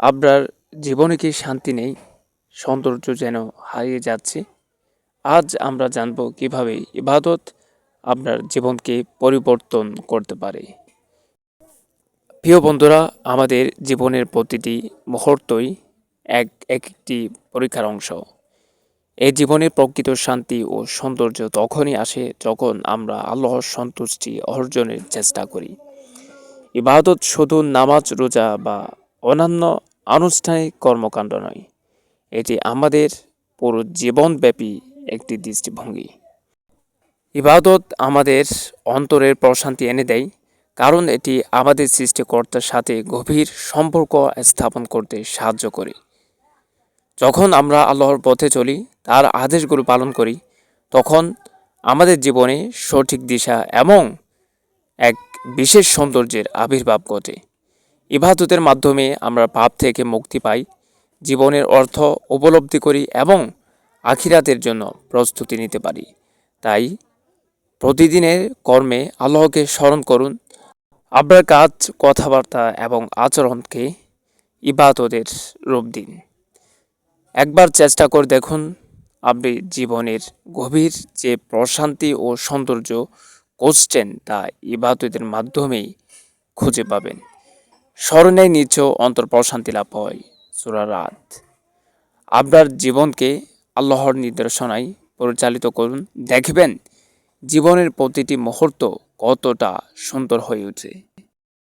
আপনার জীবনে কি শান্তি নেই? সৌন্দর্য যেন হারিয়ে যাচ্ছে। আজ আমরা জানব কীভাবে ইবাদত আপনার জীবনকে পরিবর্তন করতে পারে। প্রিয় বন্ধুরা, আমাদের জীবনের প্রতিটি মুহূর্তই এক, একটি পরীক্ষার অংশ। এই জীবনে প্রকৃত শান্তি ও সৌন্দর্য তখনই আসে যখন আমরা আল্লাহর সন্তুষ্টি অর্জনের চেষ্টা করি। ইবাদত শুধু নামাজ, রোজা বা অন্যান্য আনুষ্ঠানিক কর্মকাণ্ড নয়। এটি আমাদের পুরো জীবনব্যাপী একটি দৃষ্টিভঙ্গি। ইবাদত আমাদের অন্তরের প্রশান্তি এনে দেয়, কারণ এটি আমাদের সৃষ্টিকর্তার সাথে গভীর সম্পর্ক স্থাপন করতে সাহায্য করে। যখন আমরা আল্লাহর পথে চলি, তার আদেশগুলো পালন করি, তখন আমাদের জীবনে সঠিক দিশা এবং এক বিশেষ সৌন্দর্যের আবির্ভাব ঘটে। ইবাদতের মাধ্যমে আমরা পাপ থেকে মুক্তি পাই, জীবনের অর্থ উপলব্ধি করি এবং আখিরাতের জন্য প্রস্তুতি নিতে পারি। তাই প্রতিদিনের কর্মে আল্লাহকে স্মরণ করুন, আপনার কাজ, কথাবার্তা এবং আচরণকে ইবাদতের রূপ দিন। একবার চেষ্টা করে দেখুন, আপনি জীবনের গভীর যে প্রশান্তি ও সৌন্দর্য খুঁজছেন তা ইবাদতের মাধ্যমেই খুঁজে পাবেন। স্মরণে নিচ্ছ অন্তর প্রশান্তি লাভ হয়। সুরা রাত। আপনার জীবনকে আল্লাহর নির্দেশনায় পরিচালিত করুন। দেখবেন জীবনের প্রতিটি মুহূর্ত কতটা সুন্দর হয়ে ওঠে